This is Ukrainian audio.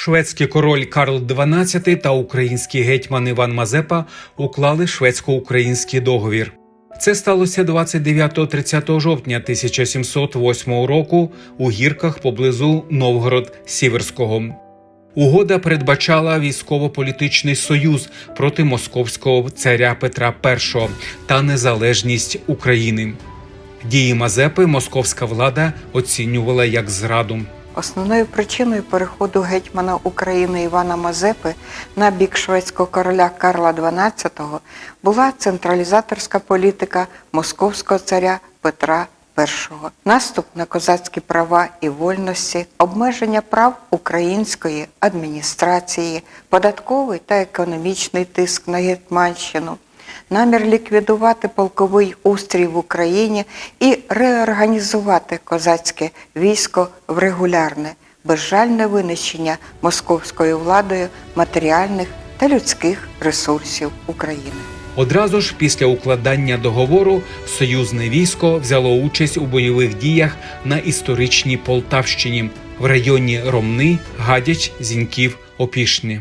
Шведський король Карл XII та український гетьман Іван Мазепа уклали шведсько-український договір. Це сталося 29-30 жовтня 1708 року у гірках поблизу Новгород-Сіверського. Угода передбачала військово-політичний союз проти московського царя Петра І та незалежність України. Дії Мазепи московська влада оцінювала як зраду. Основною причиною переходу гетьмана України Івана Мазепи на бік шведського короля Карла XII була централізаторська політика московського царя Петра І. Наступ на козацькі права і вольності, обмеження прав української адміністрації, податковий та економічний тиск на Гетьманщину, намір ліквідувати полковий устрій в Україні і реорганізувати козацьке військо в регулярне, безжальне винищення московською владою матеріальних та людських ресурсів України. Одразу ж після укладання договору союзне військо взяло участь у бойових діях на історичній Полтавщині в районі Ромни, Гадяч, Зіньків, Опішні.